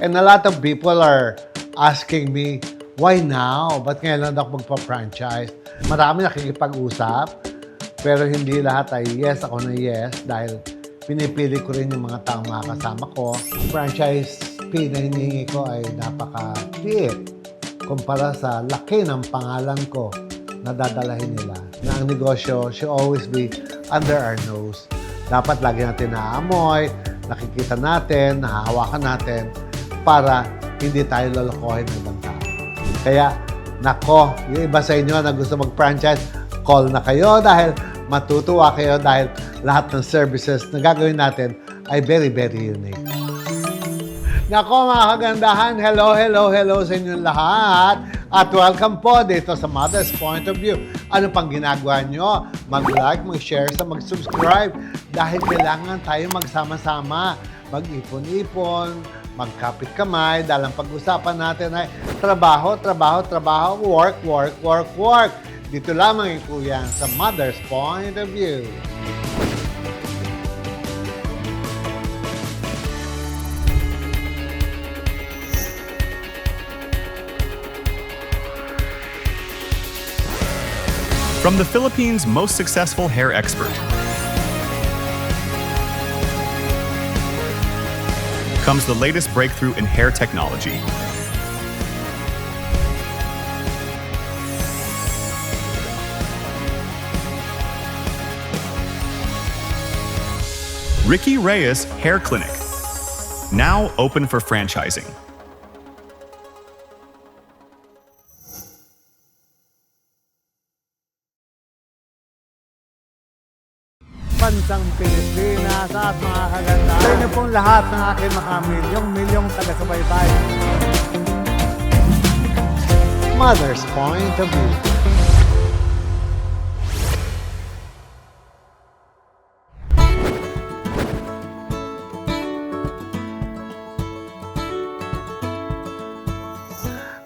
And a lot of people are asking me, why now? Ba't ngayon lang ako magpa-franchise? Marami nakikipag-usap, pero hindi lahat ay yes ako na yes dahil pinipili ko rin yung mga taong makakasama ko. Franchise fee na hinihingi ko ay napaka-liit kumpara sa laki ng pangalan ko na dadalahin nila. Na ang negosyo should always be under our nose. Dapat lagi natin naamoy, nakikita natin, nahahawakan natin para hindi tayo lolokohin ng ibang tao. Kaya, nako, yung iba sa inyo na gusto mag-franchise, call na kayo dahil matutuwa kayo dahil lahat ng services na gagawin natin ay very, very unique. Nako mga kagandahan, hello, hello, hello sa inyong lahat. At welcome po dito sa Mother's Point of View. Ano pang ginagawa nyo? Mag-like, mag-share, sa mag-subscribe. Dahil kailangan tayo magsama-sama. Mag-ipon-ipon, magkapit kamay. Dahil ang pag-usapan natin ay trabaho, trabaho, trabaho, work, work, work, work. Dito lamang ito yan sa Mother's Point of View. From the Philippines' most successful hair expert comes the latest breakthrough in hair technology. Ricky Reyes Hair Clinic, now open for franchising. Bansang Pilipinas at mga kaganda. Sa inyo pong lahat ng aking mga milyong-milyong taga-subaybay. Mother's Point of View.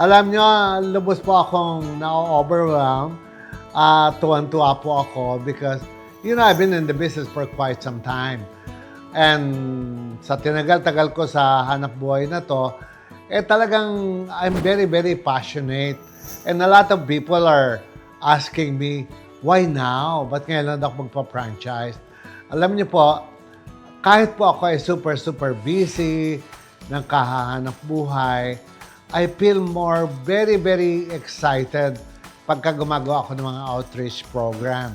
Alam nyo, lubos po akong na-overwhelm. Uh, tuwan-tuwa po ako because, you know, I've been in the business for quite some time. And sa tinagal-tagal ko sa hanap buhay na to, eh talagang I'm very, very passionate. And a lot of people are asking me, why now? Ba't ngayon lang ako magpa-franchise? Alam niyo po, kahit po ako ay super, super busy ng kahahanap buhay, I feel more very, very excited pagka gumagawa ako ng mga outreach program.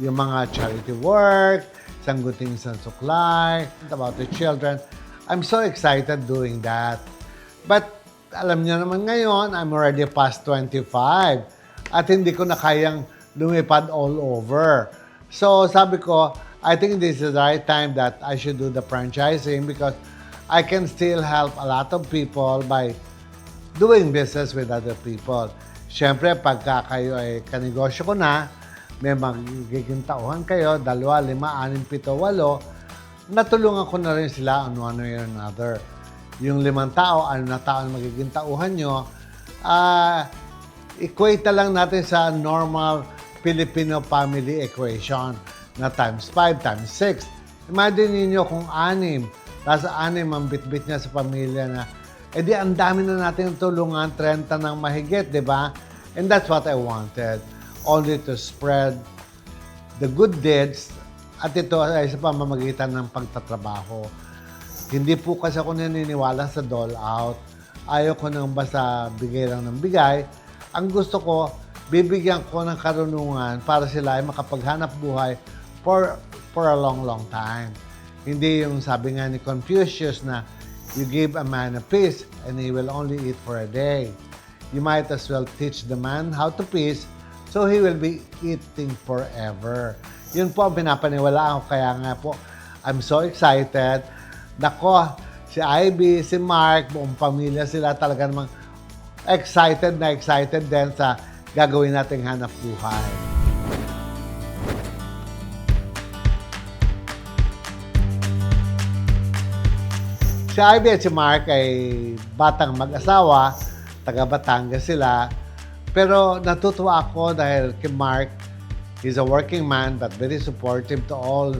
Yung mga charity work, sangguting sa suklay, about the children. I'm so excited doing that. But alam niyo naman ngayon, I'm already past 25 at hindi ko na kayang lumipad all over. So sabi ko, I think this is the right time that I should do the franchising because I can still help a lot of people by doing business with other people. Siyempre, pagka kayo ay kanegosyo ko na, may magiging tauhan kayo, dalawa, lima, anim, pito, walo, natulungan ko na rin sila on one way or another. Yung limang tao, ano na tao ang magiging tauhan nyo, ah, equate na lang natin sa normal Filipino family equation na times 5, times 6. Imagine niyo kung anim, tapos anim ang bitbit niya sa pamilya na, eh di ang dami na natin tulungan, 30 ng mahigit, di ba? And that's what I wanted. Only to spread the good deeds at ito ay sa pamamagitan ng pagtatrabaho. Hindi po kasi ako naniniwala sa dole out. Ayaw ko nang basta bigay lang ng bigay. Ang gusto ko, bibigyan ko ng karunungan para sila ay makapaghanap buhay for, for a long, long time. Hindi yung sabi nga ni Confucius na you give a man a piece and he will only eat for a day. You might as well teach the man how to fish so he will be eating forever. Yun po ang pinapaniwalaan ko. Kaya nga po, I'm so excited. Nako, si Ivy, si Mark, buong pamilya sila talaga namang excited na excited din sa gagawin nating hanap buhay. Si Ivy at si Mark ay batang mag-asawa, taga Batangas sila. Pero natutuwa ako dahil kay Mark, he's a working man but very supportive to all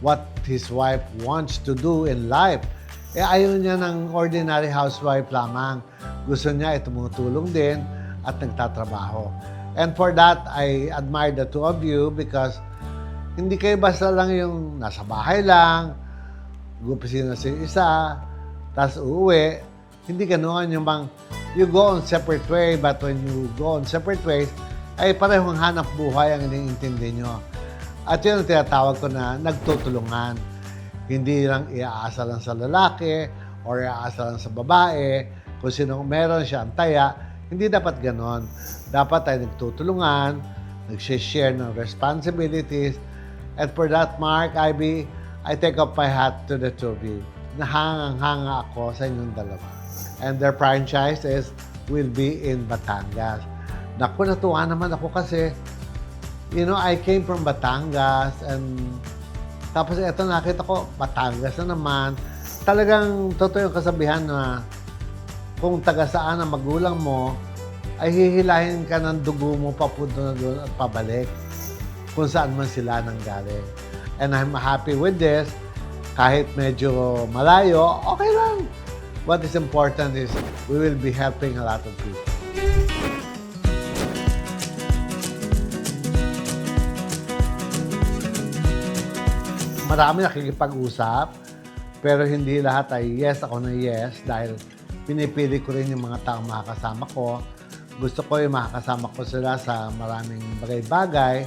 what his wife wants to do in life. Eh, ayaw niya ng ordinary housewife lamang. Gusto niya ay tumutulong din at nagtatrabaho. And for that, I admire the two of you because hindi kayo basta lang yung nasa bahay lang, gupisina sa isa, tapos uuwi. Hindi ganoon yung bang you go on separate way, but when you go on separate ways, ay parehong hanap buhay ang iniintindi nyo. At yun ang tinatawag ko na nagtutulungan. Hindi lang iaasa lang sa lalaki or iaasa lang sa babae. Kung sino meron siya ang taya, hindi dapat ganon. Dapat ay nagtutulungan, nag-share ng responsibilities. And for that, Mark, Ivy, I take off my hat to the two of you. Nahangang-hanga ako sa inyong dalawa. And their franchise is will be in Batangas. Naku, natuwa naman ako kasi you know, I came from Batangas and tapos eto nakita ko, Batangas na naman. Talagang totoo yung kasabihan na kung taga saan ang magulang mo, ay hihilahin ka ng dugo mo papunta na doon at pabalik kung saan man sila nanggaling. And I'm happy with this. Kahit medyo malayo, okay lang. What is important is we will be helping a lot of people. marami nakikipag-usap, pero hindi lahat ay yes ako na yes dahil pinipili ko rin yung mga taong makakasama ko. Gusto ko yung makakasama ko sila sa maraming bagay-bagay,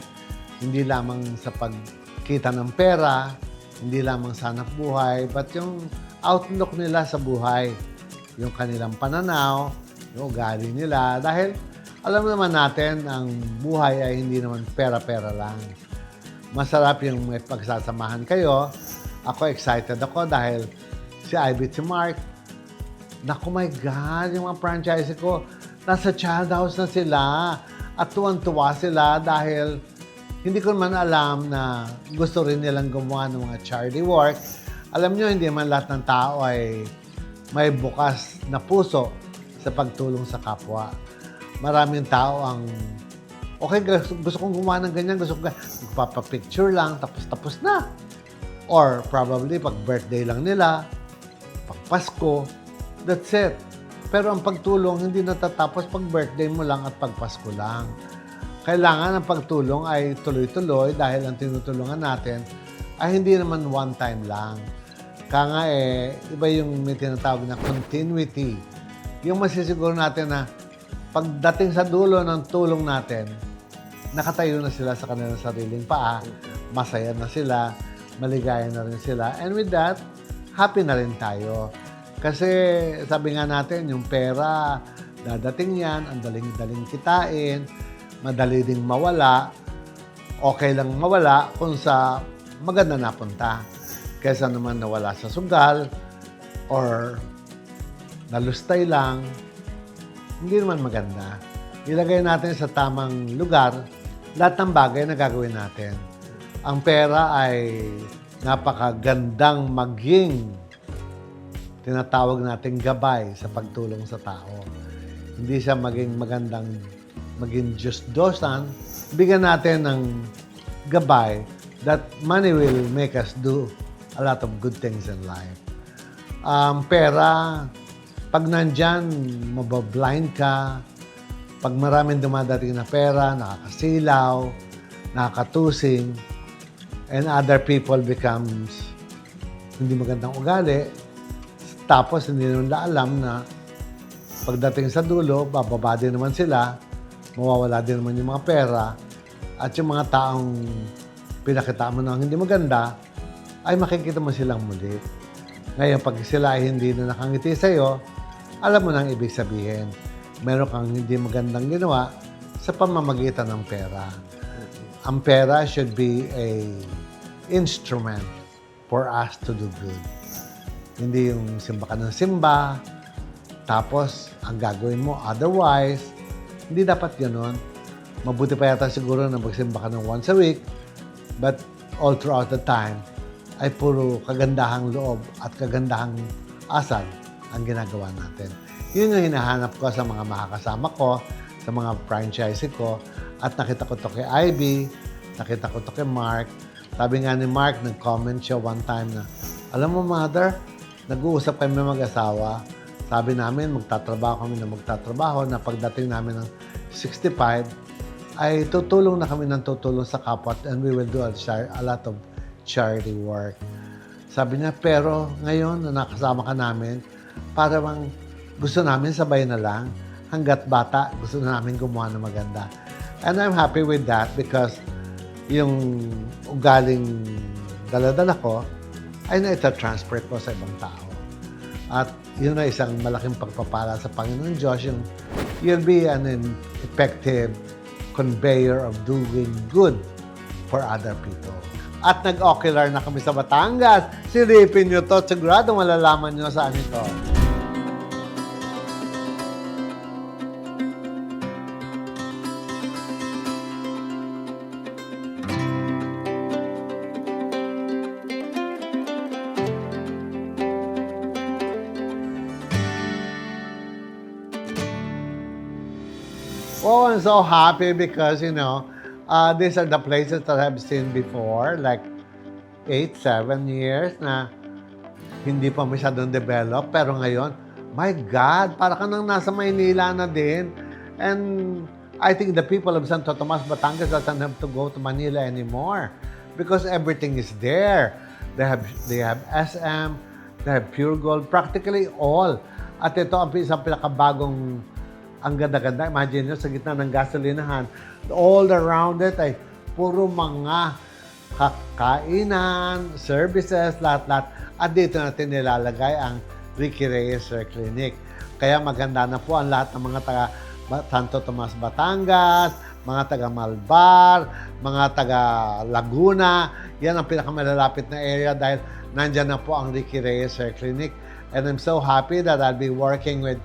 hindi lamang sa pagkita ng pera, hindi lamang sa hanap buhay, but yung outlook nila sa buhay, yung kanilang pananaw, yung ugali nila. Dahil alam naman natin, ang buhay ay hindi naman pera-pera lang masarap yung may pagsasamahan kayo. Ako excited ako dahil si Ivy si Mark, naku my God, yung mga franchise ko, nasa child house na sila. At tuwan-tuwa sila dahil hindi ko man alam na gusto rin nilang gumawa ng mga charity work. Alam nyo, hindi man lahat ng tao ay may bukas na puso sa pagtulong sa kapwa. Maraming tao ang okay, gusto, kong gumawa ng ganyan, gusto ko magpapapicture lang, tapos tapos na. Or probably pag birthday lang nila, pag Pasko, that's it. Pero ang pagtulong hindi natatapos pag birthday mo lang at pag Pasko lang. Kailangan ang pagtulong ay tuloy-tuloy dahil ang tinutulungan natin ay hindi naman one time lang. Kaya nga eh, iba yung may tinatawag na continuity. Yung masisiguro natin na pagdating sa dulo ng tulong natin, nakatayo na sila sa kanilang sariling paa, masaya na sila, maligaya na rin sila. And with that, happy na rin tayo. Kasi sabi nga natin, yung pera, dadating yan, ang daling-daling kitain, madali ding mawala, okay lang mawala kung sa maganda napunta. Kesa naman nawala sa sugal or nalustay lang, hindi naman maganda. Ilagay natin sa tamang lugar lahat ng bagay na gagawin natin. Ang pera ay napakagandang maging tinatawag nating gabay sa pagtulong sa tao. Hindi siya maging magandang maging just dosan. Bigyan natin ng gabay that money will make us do a lot of good things in life. Ang pera, pag nandyan, mabablind ka, pag maraming dumadating na pera, nakakasilaw, nakakatusing, and other people becomes hindi magandang ugali, tapos hindi nila alam na pagdating sa dulo, bababa din naman sila, mawawala din naman yung mga pera, at yung mga taong pinakita mo na hindi maganda, ay makikita mo silang muli. Ngayon, pag sila ay hindi na nakangiti sa'yo, alam mo na ang ibig sabihin. Meron kang hindi magandang ginawa sa pamamagitan ng pera. Ang pera should be a instrument for us to do good. Hindi yung simba ka ng simba, tapos ang gagawin mo otherwise, hindi dapat ganun. Mabuti pa yata siguro na magsimba ka ng once a week, but all throughout the time, ay puro kagandahang loob at kagandahang asal ang ginagawa natin. Yun yung hinahanap ko sa mga makakasama ko, sa mga franchise ko. At nakita ko to kay Ivy, nakita ko to kay Mark. Sabi nga ni Mark, nag-comment siya one time na, alam mo, mother, nag-uusap kami mag-asawa. Sabi namin, magtatrabaho kami na magtatrabaho na pagdating namin ng 65, ay tutulong na kami ng tutulong sa kapwa and we will do a lot of charity work. Sabi niya, pero ngayon na nakasama ka namin, para bang gusto namin sabay na lang. Hanggat bata, gusto na namin gumawa ng maganda. And I'm happy with that because yung ugaling daladala ko ay naita-transfer ko sa ibang tao. At yun na isang malaking pagpapala sa Panginoon Diyos, yung you'll be an effective conveyor of doing good for other people. At nag-ocular na kami sa Batangas. Silipin nyo to. Sigurado malalaman nyo saan ito. Oh, I'm so happy because, you know, uh, these are the places that I've seen before, like eight, seven years na hindi pa masyadong develop. Pero ngayon, my God, para ka nang nasa Maynila na din. And I think the people of Santo Tomas, Batangas doesn't have to go to Manila anymore because everything is there. They have, they have SM, they have Pure Gold, practically all. At ito ang isang pinakabagong ang ganda-ganda. Imagine nyo, sa gitna ng gasolinahan, all around it ay puro mga kakainan, services, lahat-lahat. At dito natin nilalagay ang Ricky Reyes Hair Clinic. Kaya maganda na po ang lahat ng mga taga Santo Tomas, Batangas, mga taga Malbar, mga taga Laguna. Yan ang pinakamalalapit na area dahil nandyan na po ang Ricky Reyes Hair Clinic. And I'm so happy that I'll be working with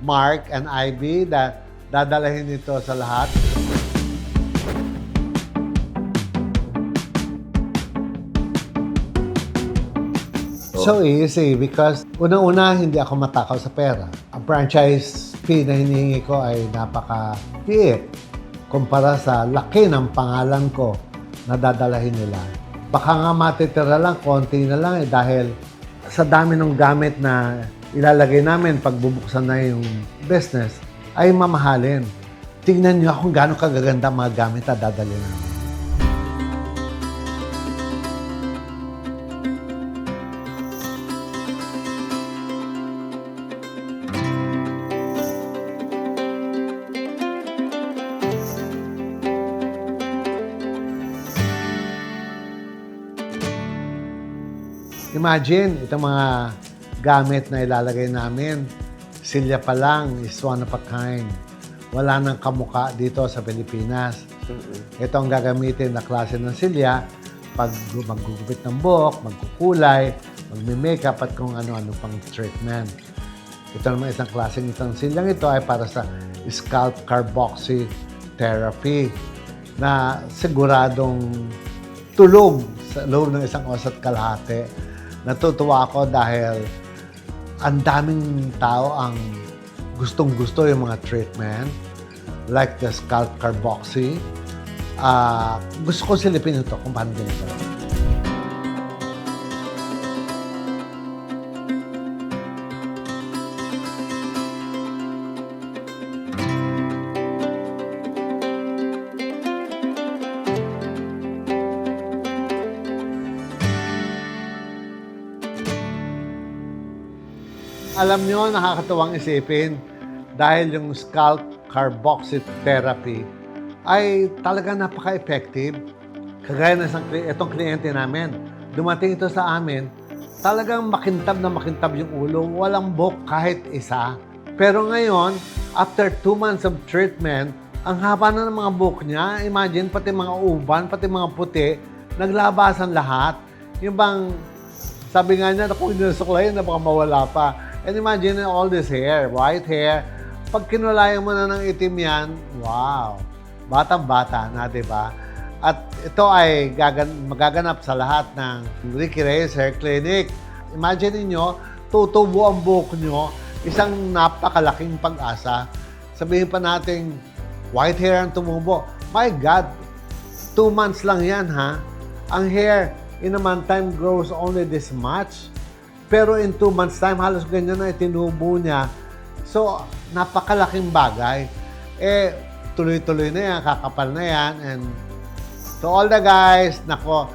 Mark and Ivy na dadalahin ito sa lahat. So easy because unang-una hindi ako matakaw sa pera. Ang franchise fee na hinihingi ko ay napaka-liit kumpara sa laki ng pangalan ko na dadalahin nila. Baka nga matitira lang, konti na lang eh dahil sa dami ng gamit na ilalagay namin pag bubuksan na yung business ay mamahalin. Tingnan nyo kung gaano kagaganda mga gamit na dadali namin. Imagine, itong mga gamit na ilalagay namin, silya pa lang is one of a kind. Wala nang kamuka dito sa Pilipinas. Ito ang gagamitin na klase ng silya pag maggugupit ng buhok, magkukulay, magme-makeup at kung ano-ano pang treatment. Ito naman isang klaseng itong silyang ito ay para sa scalp carboxy therapy na siguradong tulog sa loob ng isang oras at kalahati. Natutuwa ako dahil ang daming tao ang gustong-gusto yung mga treatment like the scalp carboxy. Ah, gusto ko silipin ito kung paano ganito. Alam nyo, nakakatuwang isipin dahil yung scalp carboxy therapy ay talaga napaka-effective. Kagaya ng isang, itong kliyente namin, dumating ito sa amin, talagang makintab na makintab yung ulo, walang buhok kahit isa. Pero ngayon, after two months of treatment, ang haba na ng mga buhok niya, imagine, pati mga uban, pati mga puti, naglabasan lahat. Yung bang sabi nga niya, kung sinusuklayin na baka mawala pa. And imagine all this hair, white hair. Pag kinulayan mo na ng itim yan, wow. Batang-bata na, di ba? At ito ay gagan- magaganap sa lahat ng Ricky Reyes Hair Clinic. Imagine niyo tutubo ang buhok nyo, isang napakalaking pag-asa. Sabihin pa natin, white hair ang tumubo. My God, two months lang yan, ha? Ang hair, in a month time, grows only this much. Pero in two months time, halos ganyan na itinubo niya. So, napakalaking bagay. Eh, tuloy-tuloy na yan, kakapal na yan. And to all the guys, nako,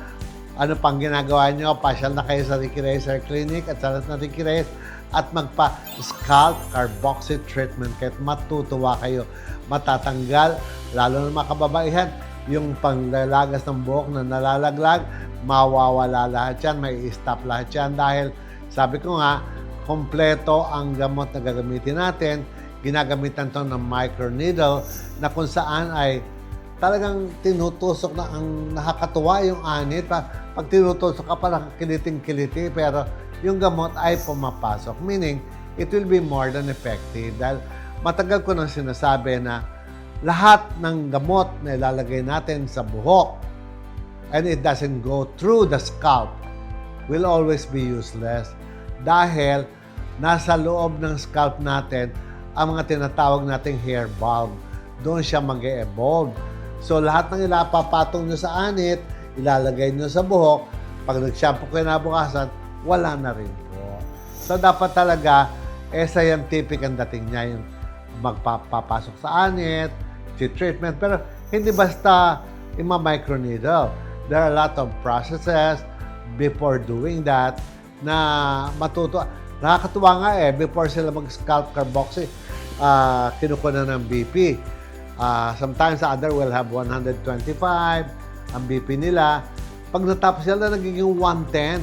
ano pang ginagawa nyo, pasyal na kayo sa Ricky Reyes Clinic at sa lahat ng Ricky Reyes at magpa-scalp carboxy treatment kahit matutuwa kayo. Matatanggal, lalo na mga kababaihan, yung panglalagas ng buhok na nalalaglag, mawawala lahat yan, may stop lahat yan dahil sabi ko nga, kompleto ang gamot na gagamitin natin. Ginagamitan to ng microneedle na kung saan ay talagang tinutusok na ang nakakatuwa yung anit. Pa- Pag tinutusok ka parang kiliting-kiliti pero yung gamot ay pumapasok. Meaning, it will be more than effective dahil matagal ko nang sinasabi na lahat ng gamot na ilalagay natin sa buhok and it doesn't go through the scalp will always be useless dahil nasa loob ng scalp natin ang mga tinatawag nating hair bulb. Doon siya mag evolve So, lahat ng ilapapatong nyo sa anit, ilalagay nyo sa buhok, pag nag-shampoo kayo nabukasan, wala na rin po. So, dapat talaga, eh, scientific ang dating niya, yung magpapasok sa anit, si treatment, pero hindi basta ima-microneedle. There are a lot of processes before doing that na matuto. Nakakatuwa nga eh, before sila mag-scalp carboxy, uh, kinukuha na ng BP. Ah, sometimes the other will have 125 ang BP nila. Pag natapos sila, nagiging 110.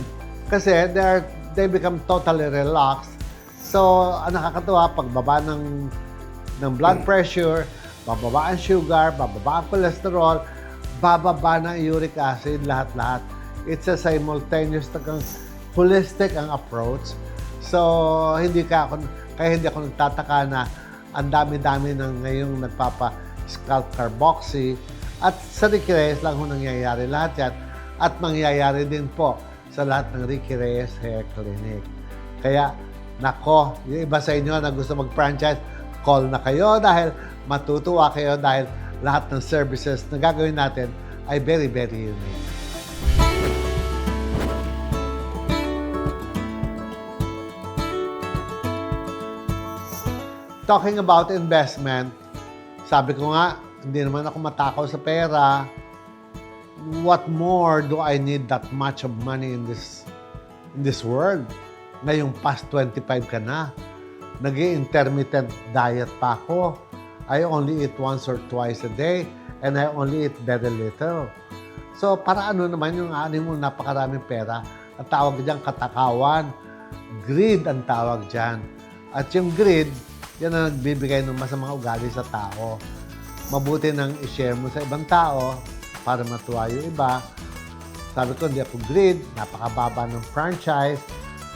Kasi they, are, they become totally relaxed. So, ang nakakatuwa, pagbaba ng, ng blood pressure, bababa ang sugar, bababa ang cholesterol, bababa na uric acid, lahat-lahat. It's a simultaneous, tagang holistic ang approach. So, hindi ka ako, kaya hindi ako nagtataka na ang dami-dami ng ngayong nagpapa scalp carboxy at sa Ricky Reyes lang ho nangyayari lahat yan at mangyayari din po sa lahat ng Ricky Reyes Hair Clinic. Kaya, nako, yung iba sa inyo na gusto mag-franchise, call na kayo dahil matutuwa kayo dahil lahat ng services na gagawin natin ay very, very unique. Talking about investment, sabi ko nga, hindi naman ako matakaw sa pera. What more do I need that much of money in this in this world? Ngayong past 25 ka na. nag intermittent diet pa ako. I only eat once or twice a day and I only eat very little. So, para ano naman yung ani mo napakaraming pera? Ang tawag diyan katakawan. Greed ang tawag diyan. At yung greed, yan ang nagbibigay ng masamang ugali sa tao. Mabuti nang i-share mo sa ibang tao para matuwa yung iba. Sabi ko, hindi ako greed, napakababa ng franchise,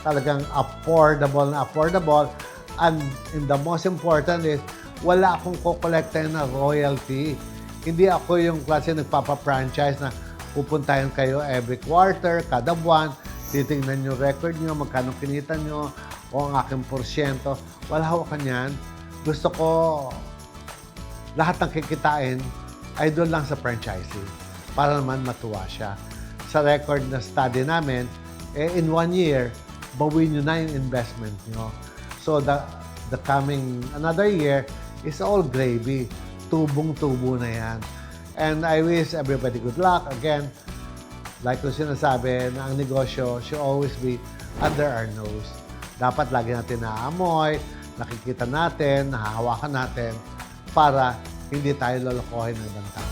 talagang affordable na affordable. And in the most important is, wala akong kukolektahin na royalty. Hindi ako yung klase nagpapa-franchise na pupuntahan kayo every quarter, kada buwan, titingnan yung record nyo, magkano kinita nyo, o ang aking porsyento. Wala ako kanyan. Gusto ko lahat ng kikitain ay doon lang sa franchising para naman matuwa siya. Sa record na study namin, eh, in one year, bawin nyo na yung investment nyo. So, the, the coming another year is all gravy. Tubong-tubo na yan. And I wish everybody good luck. Again, like ko sinasabi, na ang negosyo should always be under our nose. Dapat lagi natin naamoy, nakikita natin, nahahawakan natin para hindi tayo lolokohin ng ibang tao.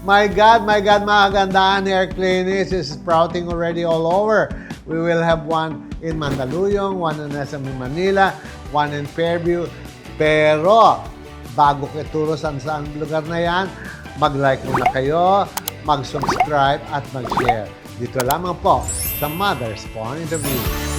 My God, my God, mga kagandaan hair clinics is sprouting already all over. We will have one in Mandaluyong, one in SM Manila, one in Fairview. Pero, bago kayo turo saan saan lugar na yan, mag-like muna kayo, mag-subscribe at mag-share. Dito lamang po sa Mother's Point of View.